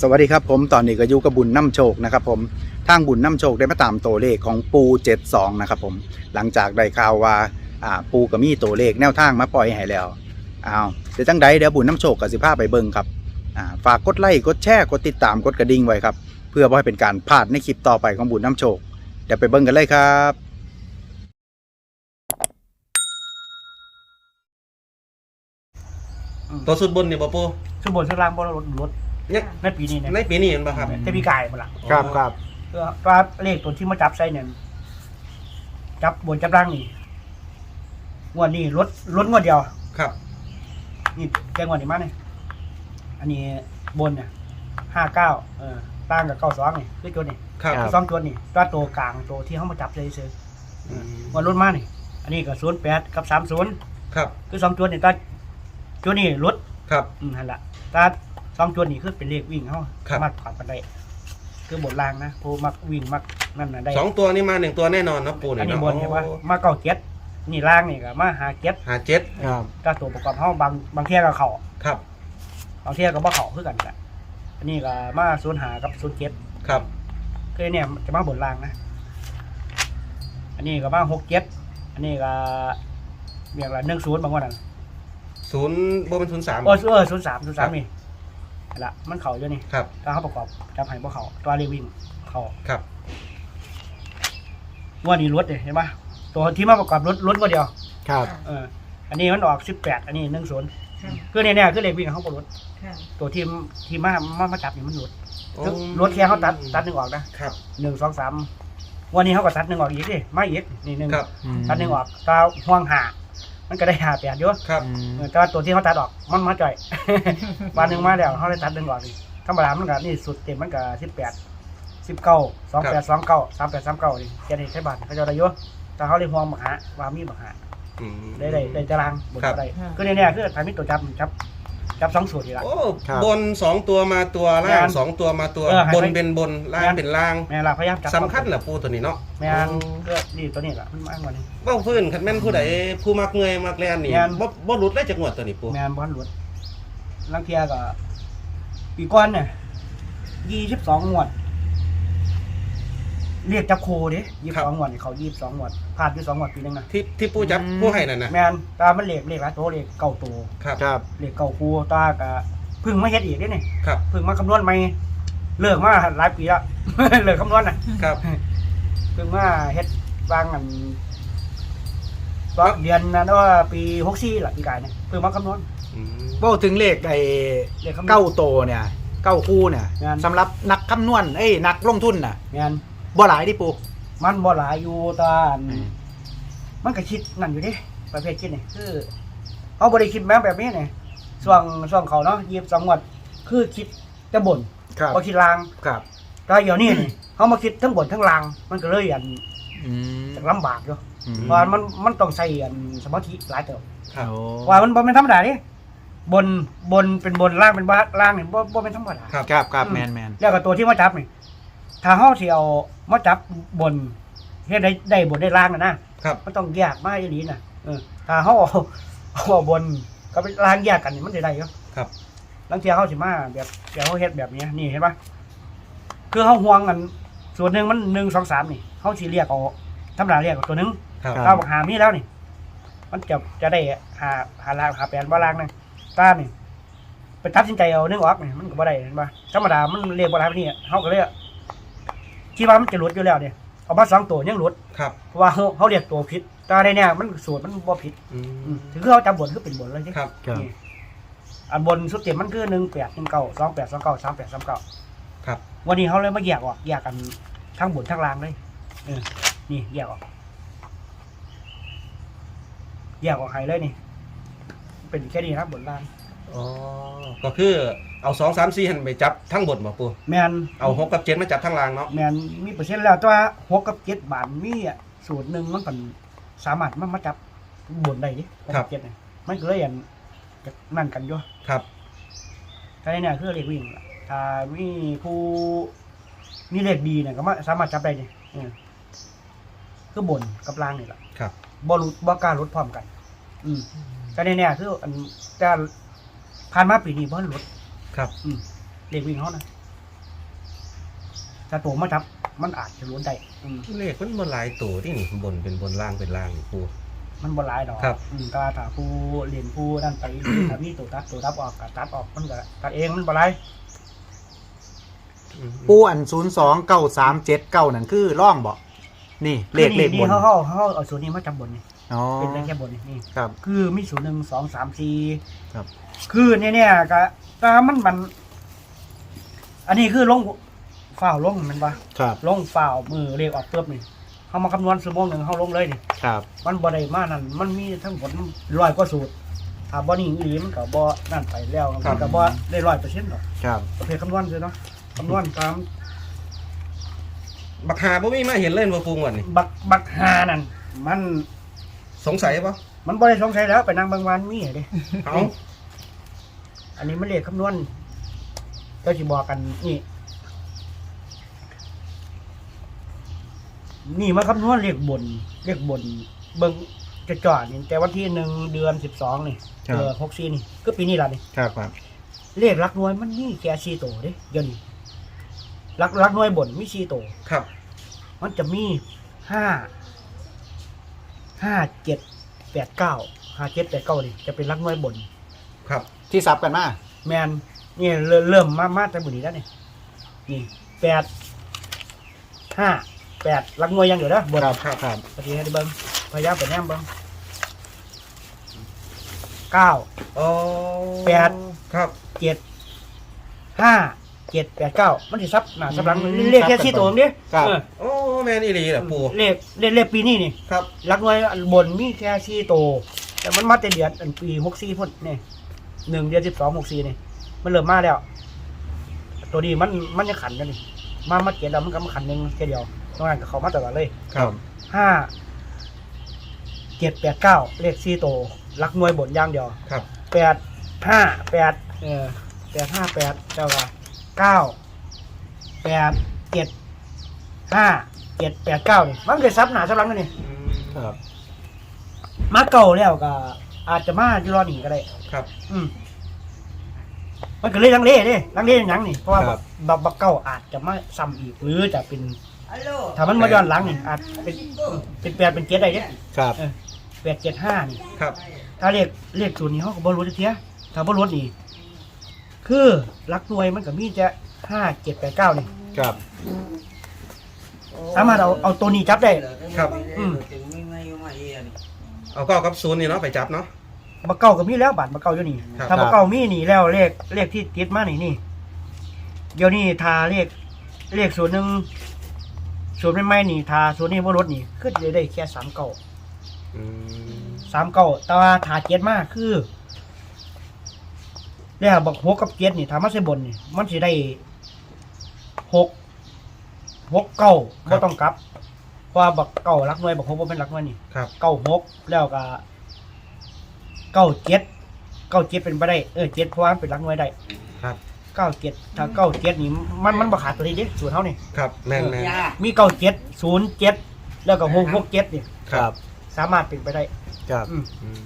สวัสดีครับผมตอนนี้ก็อยู่กับบุญน้ำโชคนะครับผมทางบุญน้ำโชคได้มาตามตัวเลขของปู 72 นะครับผมหลังจากได้ข่าวว่าอ่าปูก็มีตัวเลขแนวทางมาปล่อยให้แล้วอ้าวเดี๋ยวจังใดเดี๋ยวบุญน้ำโชคกับสิพาไปเบิ่งครับอ่าฝากกดไลค์กดแชร์กดติดตามกดกระดิ่งไว้ครับ เพื่อบ่ให้เป็นการพลาดในคลิปต่อไปของบุญน้ำโชคเดี๋ยวไปเบิ่งกันเลยครับตัวสุดบนนี่บ่ปูชุดบนชุดล่างบนรถรถ เนี่ยในปีนี้เนี่ยในปีนี้เห็นป่ะครับจะมีกายหมดละครับครับเพื่อว่าเลขตัวที่มาจับใส่เนี่ยจับบนจับล่างนี่งวดนี้รถรถงวดเดียว ครับ นี่แกงวดนี้มาเนี่ยอันนี้บนเนี่ยห้าเก้าเออล่างกับเก้าสองนี่คือตัวนี่ครับครับสองตัวนี่ตัวตัวกลางตัวที่เขามาจับเลยซื้ออืมงวดรถมานี่อันนี้กับศูนย์แปดกับสามศูนย์ครับ คือสองตัวนี่ตัวตัวนี้รถครับอืมนั่นแหละตา สองตัวนี้คือเป็นเลขวิ่งเขาครับ สามารถผ่านกันได้คือบทล่างนะผู้มักวิ่งมักนั่นน่ะได้สองตัวนี่มาหนึ่งตัวแน่นอนนะปูอัเนี่ยนนี้เนาะบนใช่ปะมาเก้าเก็ดนี่ล่างนี่ก็มาหาเก็ดหาเจ็ดครับ ก็ตัวประกอบเขาบางบางเที่ยก็เข่าครับบางเที่ยก็บ่เข่าคือกันแหละอันนี้ก็มาศูนย์หากับศูนย์เก็ดครับคือเนี่ยจะมาบนล่างนะ อันนี้ก็มาหกเก็ดอันนี้ก็เรียกละหนึ่งศูนย์บางวันนั่นศูนย์บ่เป็นศูนย์สาม โอ้เออศูนย์สามศูนย์สามนี่นั่น ละมันเข่าอยู่นี่ครับ ถ้าเขาประกอบจำให้บ่เข่าตัวเรียกวิ่งเข่าครับว่านี่รถเนี่ยเห็นปะตัวที่มาประกอบรถรถก็เดียว ครับ เออ อันนี้มันออกสิบแปดอันนี้หนึ่งศูนย์ค่ะคือเนี่ยเนี่ยคือเลขวิ่งของเขาบนรถค่ะตัวที่ที่มามามาจับเนี่ยมันรถโอ้รถแค่เขาตัดตัดหนึ่งออกนะครับ หนึ่งสองสามวันนี้เขาก็ตัดหนึ่งออกอีกดิไม่อีกนี่หนึ่งครับ ตัดหนึ่งออกตาห่วงหา มันก็ได้หาแปดเยอะครับเออแต่ว่าตัวที่เขาตัดออกมันมาจ่อย วันหนึ่งมาแล้วเขาเลยตัดหนึ่งออกดิธรรมดามันก็นี่สุดเต็มมันก็สิบแปดสิบเก้าสองแปดสองเก้าสามแปดสามเก้าดิแค่นี้ใช้บัตรเขาจะได้เยอะแต่เขาเลยห่วงบักหาว่ามีบักหาอืม ได้ได้ได้ตารางบนครับ ได้ก็เนี่ยเนี่ยคือทำให้ตัวจับจับ จับสองสูตรนี่ละ โอ้ครับ บนสองตัวมาตัวล่างงานสองตัวมาตัว เออให้บนไปเป็นบนล่างงานเป็นล่างแม่ละพยายามจับสำคัญเหรอปูตัวนี้เนาะแม่นก็นี่ตัวนี้ละมันมากกว่านี้ เบ้าพื้นคันแม่นผู้ใดผู้มักเงยมักแลนนี่งานบ่บ่หลุดได้จากงวดตัวนี้ปูแม่นบอลหลวดลังเทียก็ปีก้อนเนี่ยยี่สิบสองงวด เรียกจับโคดิยี่สิบสองงวดนี่เขายี่สิบสองงวดผ่านยี่สิบสองงวดปีหนึงนะที่ที่ปูจับผู้ให้นั่นนะแม่นตามันเรียกเรียกละตัวเรียกเก่าตัวครับครับเรียกเก่าคูตาก็เพึ่งมาเฮ็ดอีกเด้นี่ครับเพึ่งมาคำนวณใหม่เลิกมาหลายปีแล้วเลิกคำนวณน่ะครับเพิ่งมาเฮ็ดบางอันตอนเดือนนั้นว่าปีหกสี่ละปีกายเนี่ยเพิ่งมาคำนวณอืม เว้าถึงเลขไอ้เลขคำนวณ เก้าโตเนี่ยเก้าคู่เนี่ยงาน สำหรับนักคำนวณเอ้ยนักลงทุนน่ะงาน บ่หลายที่ปูมันบ่หลายอยู่แตาอันอืมมันก็คิดนั่นอยู่เดิประเภทคิดนี่คือเอาบริคิดแม้แบบนี้เนี่ยช่วงช่วงเขาเนาะยีบสองงวดคือคิดแต่บนครับพอคิดลางครับแต่เดี๋ยวนี้นี่เขามาคิดทั้งบนทั้งลาง มันก็เลยอันอืมลำบากอยู่อืมเพราะมันมันต้องใช้อันสมาธิหลายเติบครับโอ้ว่ามันบ่เป็นธรรมดาเดิบนบนเป็นบนล่างเป็นบ้าล่างนี่บ่บ่เป็นธรรมดาครับครับครับอืมแมนแมนแล้วก็ตัวที่มาจับนี่ ถ้าเฮาสิเอามาจับบนเฮ็ดได้ได้บนได้ล่างน่ะนะครับมันต้องแยกมาอีหลีน่ะเออถ้าเฮาเอาเอาบนกับล่างแยกกันนี่มันสิได้อยู่ครับบางเทีเฮาสิมาแบบเดี๋ยวเฮาเฮ็ดแบบนี้นี่เห็นปะคือเฮาห่วงกันส่วนหนึ่งมัน1 2 3นี่เฮาสิเรียกเอาธรรมดาเรียกเอาตัวหนึงครับถ้าบอกหามีแล้วนี่ มันจะจะได้หาหาลางหาแปลนบ่ลางนึงตานี่ไปตัดสินใจเอานึงออกนี่มันก็บ่ได้เห็นปะธรรมดามันเรียกบ่ได้แบบนี้เฮาก็เลย คิดว่ามันจะหลุดอยู่แล้วเนี่ยเอามาสองตัวยังหลุดครับเพราะว่าเฮาเฮาเรียกตัวผิดแตาได้เนี่ยมันสูตรมันบ่ผิดอือืมมถือเขาจับบนคือเป็นบนเลยใช่ครับ ครับ นี่อันบนสุดเต็มมันคือ1 8 1 9 2 8 2 9 3 8 3 9ครับ วันนี้เขาเลยมาแยกออกแยกกันทั้งบนทั้งล่างเลยเออนี่แยกออกแยกออกให้เลยนี่ เป็นแค่นี้ครับบนล่าง อ๋อก็คือ เอาสองสามสี่หันไปจับทั้งบทมาปูแมนเอาหกกับเจ็ดมาจับทั้งล่างเนาะแมนมีเปอร์เซ็นต์แล้วแต่ว่าหกกับเจ็ดบาทมีอะสูตรหนึ่งมันเป็นสามารถมันมาจับบนได้ดิหกกับเจ็ดเนี่ยมันก็เลยอย่างนั่นกันอยู่ครับแต่เนี่ยคือเลขวิ่งล่ะถ้ามีผู้มีเลขดีเนี่ยก็มาสามารถจับได้ดิเออคือบนกับล่างนี่แหละครับบอลบอการลดพร้อมกัน อืมแต่ในเนี่ยคืออันการผ่านมาปีนี้บอลลด ครับ อืมเด็กวิ่งเขานะถ้าตัวมาจับ มันอาจจะล้วนได้อืมเลขมันบ่หลายตัวที่นี่บนเป็นบนล่างเป็นล่างนี่ปู มันบนหลายดอกครับ อืมก็ถ้าผู้เรียนผู้นั่นไป ถ้ามีตัวตัดตัวรับออกก็ตัดออกมันก็ตัดเองมันบ่หลายอืมปูอันศูนย์สองเก้าสามเจ็ดเก้านั่นคือร่องบ่นี่เลขเลขบนี่นเขาเขาเขาเอาสูตรนี้มาจับบนนี่ อ๋อเป็นได้แค่บนนี่นี่ครับ คือมีศูนย์หนึ่งสองสามสี่ครับ คือเนี่ยเนี่ยก็แต่มันมัน อันนี้คือลงฝ่าวลงแมันปะครับลงฝ่าวมือเรียกออกเติบนี่เขามาคำนวณสมองหนึ่งเขาลงเลยนี่ครับมันบ่ได้มานั่นมันมีทั้งหมดร้อยกว่าสูตรถ้าบ่นี่อีหลีมันก็บ่นั่นไปแล้วมันก็บ่ได้ร้อยเปอร์เซ็นต์หรอกครับประเภทคำนวณคือเนาะคำนวณตาม บักหาบ่มีมาเห็นเล่นบ่ปูงวันนี่บักบักหานั่นมัน สงสัยปะมันบ่ได้สงสัยแล้วไปนั่งบางวันมีเด้เอาอันนี้มันเลขคำนวณก็จะบอกกันนี่นี่มาคำนวณเลขบนเลขบน เบิ่งจะจอดนี่แต่วันที่หนึ่งเดือนสิบสองนี่ครับเออหกสี่นี่ ก็ปีนี้ละนี่ครับครับเลขหลักหน่วยมันนี่แค่สี่ตัวเด้เดี๋ยวนี้หลักหลักหน่วยบนมีสี่ตัวครับ มันจะมีห้า ห้าเจ็ดแปดเก้าห้าเจ็ดแปดเก้านี่จะเป็นหลักหน่วยบน ครับ ที่ซับกันมาแมนนี่เริ่มเริ่มมามาแต่บุนี้แล้วนี่นี่แปดห้าแปดหลักหน่วยยังอยู่นะครับครับครับปฏิให้ได้เบิ้งพยายามไปแนมเบิ้งเก้าอ๋อแปด ครับ เจ็ดห้า เจ็ดแปดเก้ามันสิซับหนาซับหลังเลขแค่สี่ตัวนี่ครับเออ โอ้แม่นอีหลีเหรอปูเลขเลขเลขปีนี้นี่ครับหลักหน่วยบนมีแค่สี่ตัวแต่มันมาแต่เดือนอันปีหกสี่พุ่นนี่หนึ่งเดือนสิบสองหกสี่นี่มันเริ่มมาแล้ว ตัวนี้มันมันยังขันกันนี่มามาเกียนแล้วมันก็มาขันหนึ่งแค่เดียวตรงนั้นก็เขามาตลอดเลย ครับห้าเจ็ดแปดเก้าเลขสี่ตัวหลักหน่วยบนอย่างเดียวครับ แปดห้าแปดเออแปดห้าแปดเจ้าว่า เก้าแปดเจ็ดห้าเจ็ดแปดเก้านี่มันเคยซับหนาซับหลังกันนี่อืมครับ มาเก่าแล้วก็ อาจจะมาอยู่รอหนีก็ได้ ครับ อืมมันก็เลยลังเลเด้ลังเลอย่างหยังนี่เพราะว่าครับ บักบักเก่าอาจจะมาซ้ำอีกหรือจะเป็นถ้ามันมาย้อนหลังนี่อาจเป็นเป็นแปดเป็นเจ็ดได้เด้ครับ แปดเจ็ดห้านี่ ครับ ถ้าเรียกเรียกศูนย์นี่เขาก็บรรลุเทียถ้าบรรลุนี่ คือลักหน่วยมันก็มีจะห้าเจ็ดแปดเก้านี่ครับ สามารถเอาเอาตัวนี้จับได้ ครับ อืม เอาก็กับศูนย์นี่เนาะไปจับเนาะ บักเก่าก็มีแล้วบัตรบักเก่าอยู่นี่ ครับ ถ้าบักเก่ามีนี่แล้วเลขเลขที่ติดมานี่นี่ เดี๋ยวนี้ทาเลขเลขศูนย์หนึ่งศูนย์ไม่ไม่นี่ทาศูนย์นี่บรถนี่คือจะได้แค่สามเก่าอืมสามเก่าแต่ว่าทาเจ็ดมากคือ แล้วบักหกกับเจ็ดนี่ทามาใส่บนนี่มันสิได้หกหกเก้าก็ต้องกลับเพราะว่าบักเก่ารักหน่วยบักหกบ่เป็นรักหน่วยนี่ครับ เก้าหกแล้วก็เก้าเจ็ดเก้าเจ็ดเป็นไปได้เออเจ็ดเพราะว่ามันเป็นรักหน่วยได้ครับ เก้าเจ็ดถ้าเก้าเจ็ดนี่มันมันบ่ขาดตัวนี้เด้ศูนย์เท่านี่ครับแม่นแม่นมีเก้าเจ็ดศูนย์เจ็ดแล้วก็หกหกเจ็ดนี่ครับ สามารถเป็นไปได้ ครับอืม อืม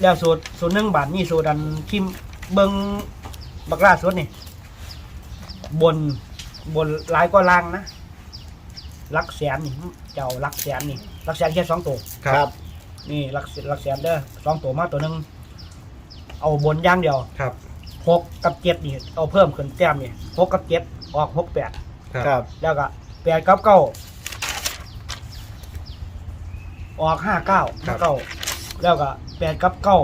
แล้วสูตรสูตรหนึ่งบาทนี่สูตรอันทิมเบิงบักลาสุดนี่ บนบนหลายกว่าล่างนะลักแสนนี่เจ้าลักแสนนี่ลักแสนแค่สองตัวครับ นี่ลักลักแสนเด้อสองตัวมาตัวหนึ่งเอาบนอย่างเดียวครับหกกับเจ็ดนี่ เอาเพิ่มขึ้นแต้มนี่หกกับเจ็ดออกหกแปดครับครับแล้วก็แปดกับเก้าออกห้าเก้าห้าเก้า แล้วก็แปดกับเก้า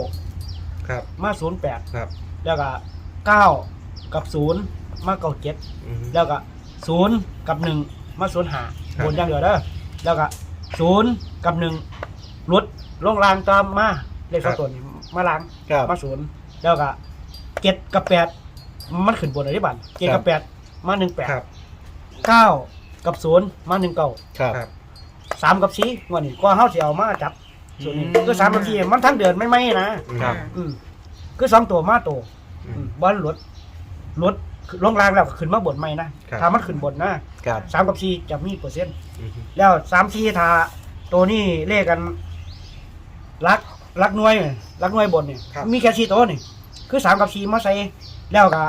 ครับมาศูนย์แปดครับแล้วก็เก้ากับศูนย์มาเก้าเจ็ดอืม แล้วก็ศูนย์กับหนึ่งมาศูนย์หาครับ บนอย่างเดียวเด้อแล้วก็ศูนย์กับหนึ่งลดลงรางตามมาเลขสองตัวนี้มาล้าง ครับ มาศูนย์แล้วก็เจ็ดกับแปดมันขึ้นบนอะไรบ้างเจ็ดกับแปดมาหนึ่งแปดครับเก้ากับศูนย์มาหนึ่งเก้าครับ ครับสามกับสี่วันนี้ก็เฮาสิเอามาจับ ส่วนนี้อืมคือสามกับสี่มันทั้งเดือนไม่ไม่นะครับอืมคือสองตัวมาตัวอืมบอลลดลดลงรางแล้วก็ขึ้นมาบนไม่นะครับ ถ้ามันขึ้นบนนะครับสามกับสี่จะมีเปอร์เซ็นต์อืมแล้วสามสี่ถ้าตัวนี้เลขกันรักรักหน่วยรักหน่วยบนเนี่ยมีแค่สี่ตัวนี่คือสามกับสี่มาใส่แล้วก็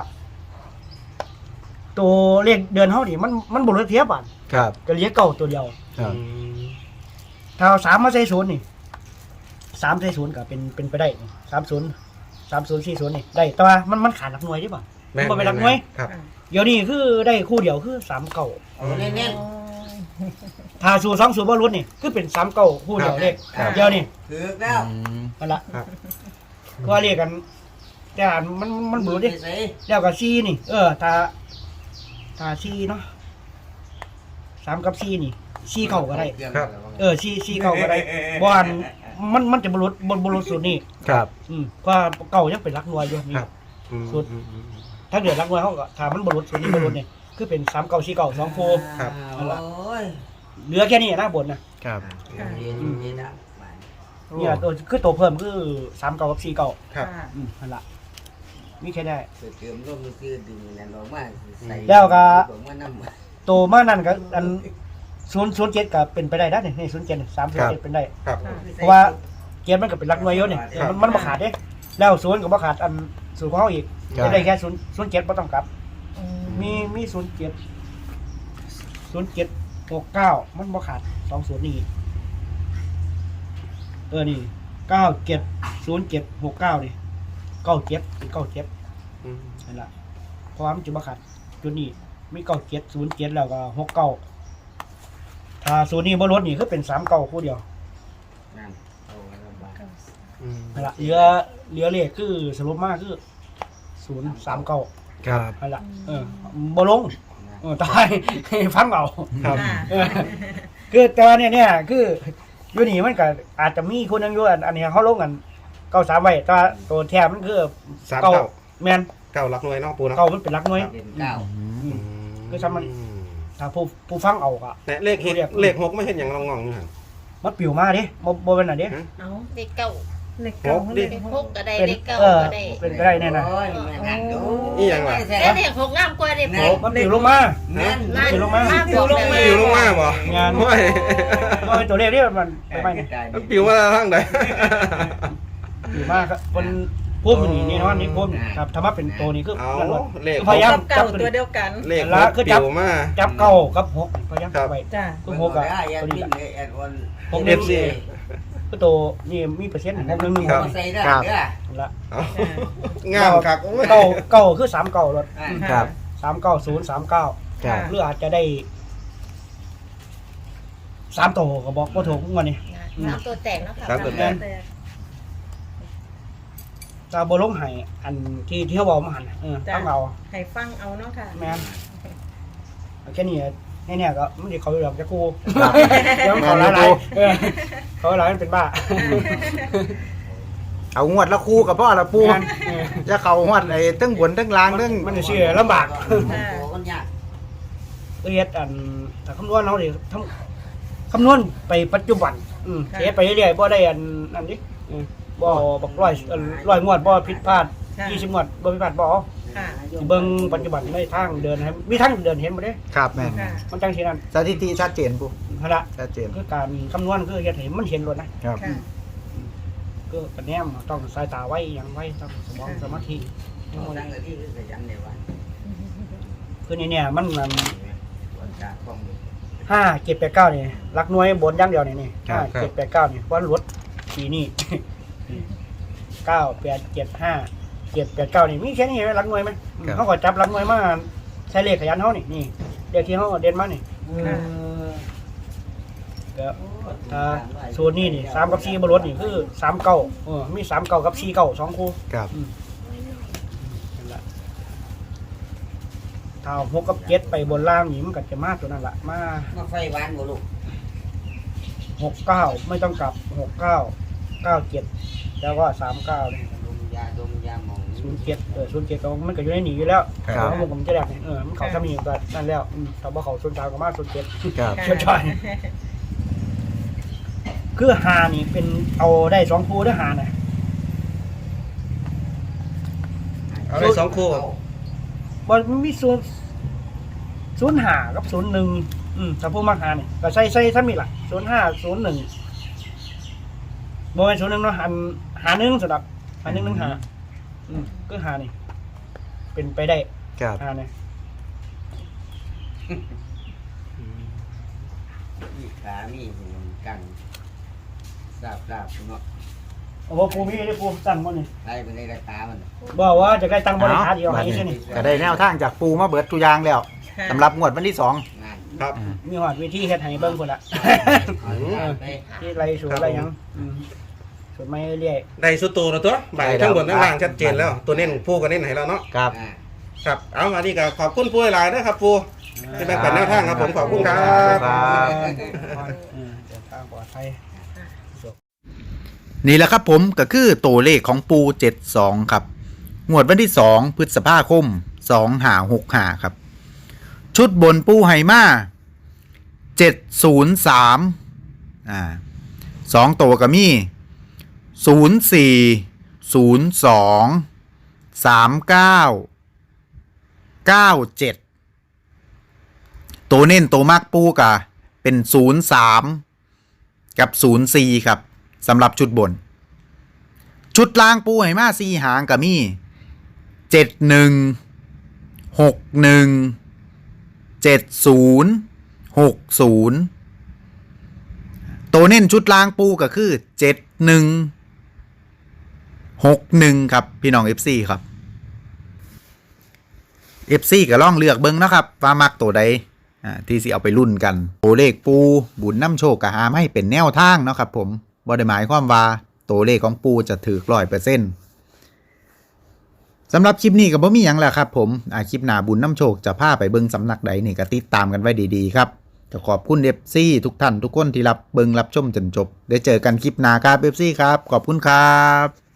ตัวเลขเดือนเฮานี่มันมันบ่เหลือเทียบอะครับ ก็เหลือเก่าตัวเดียว ครับ ถ้าเอาสามมาใส่ศูนย์นี่ สามใส่ศูนย์ก็เป็นเป็นไปได้สามศูนย์สามศูนย์สี่ศูนย์นี่ได้แต่ว่ามันมันขาดหลักหน่วยใช่ป่ะแม่นบ่เป็นหลักหน่วยครับ เดี๋ยวนี้คือได้คู่เดียวคือสามเก่าเอาเน้นถ้าสูสองสูบ่รุดนี่คือเป็นสามเก่าคู่เดียวเลขครับเดียวนี่ๆถือแล้วอืมนั่นละครับก็เรียกกัน แต่อันมันมันบ่รู้ดิใส่แล้วก็ซีนี่ เออถ้าถ้าซีเนาะสามกับซีนี่ซีเก่าก็ได้ครับเออซีซีเก่าก็ได้บ่อัน มันมันจะบ่รุดบ่บ่รุดสูตรนี่ครับอืมเพราะว่าเก่ายังเป็นรักหน่วยอยู่นี่ ครับ อืมสุด อืมอืมถ้าเกิดรักหน่วยเขาก็ถ้ามันบรุษส่วนนี้บรุษเนี่ยคือเป็นสามเก่าสี่เก่าสองโฟ ครับ โอ้ยเหลือแค่นี้นะบนนะครับเย็นเย็นอะเนี่ยตัวคือตัวเพิ่มคือสามเก่ากับสี่เก่าครับอืมนั่นละมีแค่ได้เติมก็มีคือดึงนั่นออกมาใส่แล้วก็ ผมว่าน้ำตัวมานั่นก็อัน ศูนย์ศูนย์เจ็ดก็เป็นไปได้นะนี่ศูนย์เจ็ดสามศูนย์เจ็ดเป็นได้ ครับ เพราะว่าเกียร์มันก็เป็นรักหน่วยเยอะเนี่ยเออมันมันบ่ขาดเด้แล้วศูนย์ก็บ่ขาดอันศูนย์ของเขาอีกครับ จะได้แค่ศูนย์ศูนย์เจ็ดบ่ต้องกลับมีมีศูนย์เจ็ดศูนย์เจ็ดหกเก้ามันบ่ขาดสองศูนย์นี่เออนี่เก้าเจ็ดศูนย์เจ็ดหกเก้านี่เก้าเจ็ดเก้าเจ็ดอืมนั่นแหละเพราะว่ามันจะบ่ขาดจุดนี้มีเก้าเจ็ดศูนย์เจ็ดแล้วก็หกเก้า ถ้าศูนย์นี้บ่ลดนี่คือเป็นสามเก้าคู่เดียวนั่นเอาละบาทอืมนั่นแหละเหลือเหลือเลขคือสรุปมากคือศูนย์สามเก้าครับ นั่นแหละเออบ่ลงเออตาย ฟังเอาครับเออคือแต่ว่าเนี่ยเนี่ยคืออยู่นี่มันก็อาจจะมีคนหนึงอยู่อันอันนี้เขาลงกันเก้าสามไว้แต่ว่าตัวแทนมันคือสามเก้าเก้าแมนเก้าหลักหน่วยเนาะปูเนาะเก้ามันเป็นหลักหน่วย เด่นเก้าอืมอืมคือซ้ำมัน ถ้าผู้ผู้ฟังเอาก็ แต่เลขเห็นเรียกเลขหกไม่เห็นอย่างงองๆอยู่หันมันปิวมาดิบ่บ่เป็นอันนี้ เอาเด็กเก่าเล็กเก่าหกดิเล็กเด็กหกก็ได้เป็นเด็กเก่าเออก็ได้เป็นก็ได้แน่นะ โอ้ยแม่งานดูอีหยังวะเอ้ยเด็กหกงามกว่าเด็กหกมันปิวลงมา นั่นนั่น ปิวลงมา ปิวลงมา ปิวลงมาบ่งาน โอ้ยบ่เป็นตัวเลขนี่มันไปไปนี่มันปิวมาทางใดปิวมาครับคน พุ่มนี่นี่เนาะนี่พุ่มครับถ้ามาเป็นตัวนี้คือเอานั่นแหละเลขพยายาม กับเก่าตัวเดียวกัน เลขหแล้วกคือจับปิวมา จับเก้ากับหกพยายามครับ ไปจ้าคือหกกับได้ยัตันวนี้บิแหนละเลยแอนวันหกเอฟซีก็ตัวนี่มีเปอร์เซ็นต์หกหนึ่งหนึ่งครับใส่ได้ครับเด้อละเอางามคักโอ้ย เก้าเก้าคือสามเก้ารถครับ สามเก้าศูนย์สามเก้าครับ หรืออาจจะได้สามตัวก็บอกว่าถูกวันนี้สามตัวแตกเนาะค่ะสามตัวแตกตาบลงไห้อันที่ที่เขาบอกมาหันน่ะเออต้องเอาให้ฟังเอาเนาะค่ะ แมนเอาแค่นี้แค่เนี้ยก็มันเดี๋ยวเขาอยากจะกูครับเดี๋ยวเขาหลายหลายๆเออเขาหลายๆมันเป็นบ้าเอางวดละคู่กับพ่อละปูแม่นเออจะเข้างวดไอ้ทั้งบนทั้งล่างทั้งมันจะเชื่อลำบากโอ้มันยากเรียดอันแต่คำนวณเราเดี๋ยวทำคำนวณไปปัจจุบัน อืมค่ะเสียไปเรื่อยๆบ่ได้อันอันนี้อืม บ่บอกร้อยเอ่อร้อยงวดบ่ผิดพลาดค่ะ ยี่สิบงวดบ่ผิดพลาดบ่เอาค่ะสิเบิ่งปัจจุบันไม่ทางเดินให้มีทางเดินเห็นบ่เด้ ครับแม่นค่ะ มันจังซี่นั่นสถิติชัดเจนปูหั่นละชัดเจนคือการคำนวณคือเฮ็ดให้มันเห็นรถนะครับ ค่ะก็กระแนมต้องสายตาไว้อย่างไว้ต้องสมองสมาธิตั้งแต่ที่คือยันเดียววันคือนี่เนี่ยมันมันวันจากของห้าเจ็ดแปดเก้านี่รักหน่วยบนอย่างเดียวนี่นี่ครับห้าเจ็ดแปดเก้านี่ว่ารถปีนี้ เก้าแปดเจ็ดห้าเจ็ดแปดเก้านี่มีแค่นี้ไหมรักหน่วยไหมครับ เขาก็จับรักหน่วยมาใช้เลขขยันเขานี่นี่เด็กที่เขาเด่นมานี่ก็ถ้าส่วนนี้นี่สามกับสี่บนรถนี่คือสามเก้าเออมีสามเก้ากับสี่เก้าสองคู่ ครับ นั่นแหละถ้าหกกับเจ็ดไปบนล่างนี่มันก็จะมาตัวนั้นแหละมามาไฟหวานบ่ลูกหกเก้าไม่ต้องกลับหกเก้า เก้าเจ็ดแล้วก็สามเก้าดมยาดมยาหมองศูนย์เจ็ดเออศูนย์เจ็ดมันก็อยู่ในหนีอยู่แล้วครับเขาผมจะแรกนี่เออมันเขาทำนี่ก็นั่นแล้วอืมแต่ว่าเขาศูนย์สามก็มาศูนย์เจ็ด ครับ เชื่อใจคือหานี่เป็นเอาได้สองคู่ด้วยหาน่ะเอาได้สองคู่มันมีศูนย์ศูนย์หากับศูนย์หนึ่งอืมถ้าพูดมากหานี่ก็ใส่ใส่ถ้ามีหลักศูนย์ห้าศูนย์หนึ่ง โมเป็นศูนย์หนึ่งเนาะหันหาหนึ่งสำหรับหาหนึ่งหนึ่งหาอืมก็หานี่ เป็นไปได้ครับหาเนี่ยมีขามีกันทราบทราบเนาะโอ้โหปูมีได้ปูตั้งบ่นี่ใครเป็นได้ราคามัน บอกว่าจะได้ตังค์บริหารเดียวให้บัดแค่นี้ก็ได้แนวทางจากปูมาเบิดทุกอย่างแล้วค่ะสำหรับงวดวันที่สองงาน ครับ มีหอดวิธีเฮ็ดให้เบิ่งพุ่นละเอางานไปที่ไรสูตรอะไรหยังอืมสูตรไม่เรื่อยได้สุดตัวแล้วตัวใบทั้งบนทั้งล่างชัดเจนแล้ว ตัวเน้นผู้ก็เน้นให้เราเนาะครับอ่าครับ เอาอันนี้ก็ขอบคุณผู้หลายๆนะครับปูที่แบ่งปันแนวทางครับผมขอบคุณครับครับๆอืมเดินทางปลอดภัย นี่แหละครับผมก็คือตัวเลขของปู 72 ครับ งวดวันที่ 2 พฤษภาคม2หา6หาครับ ชุดบนปูไฮมา703อ่าสองตัวก็มี04 02 39 97ตัวเน้นตัวมากปูกะเป็น03กับ04ครับสำหรับชุดบน ชุดล่างปูให้มาสี่หางกับมีเจ็ดหนึ่งหกหนึ่ง เจ็ดศูนย์หกศูนย์ตัวเน้นชุดล่างปูก็คือเจ็ดหนึ่งหกหนึ่งครับ พี่น้อง FC ครับ FC ก็ล่องเลือกเบิ้งนะครับว่ามักตัวใดอ่าที่สิเอาไปรุ่นกันตัวเลขปูบุญน้ำโชคกะหาไม่เป็นแนวทางเนาะครับผมบ่ได้หมายความว่าตัวเลขของปูจะถือร้อยเปอร์เซ็นต์ สำหรับคลิปนี้ก็บ่มีหยังแล้วครับผมอาคลิปหนาบุญน้ำโชคจะพาไปเบิ่งสำนักใดนี่ก็ติดตามกันไว้ดีๆครับจะขอบคุณเอฟซีทุกท่านทุกคนที่รับเบิ่งรับชมจนจบ ได้เจอกันคลิปหน้าครับเอฟซีครับ ขอบคุณครับ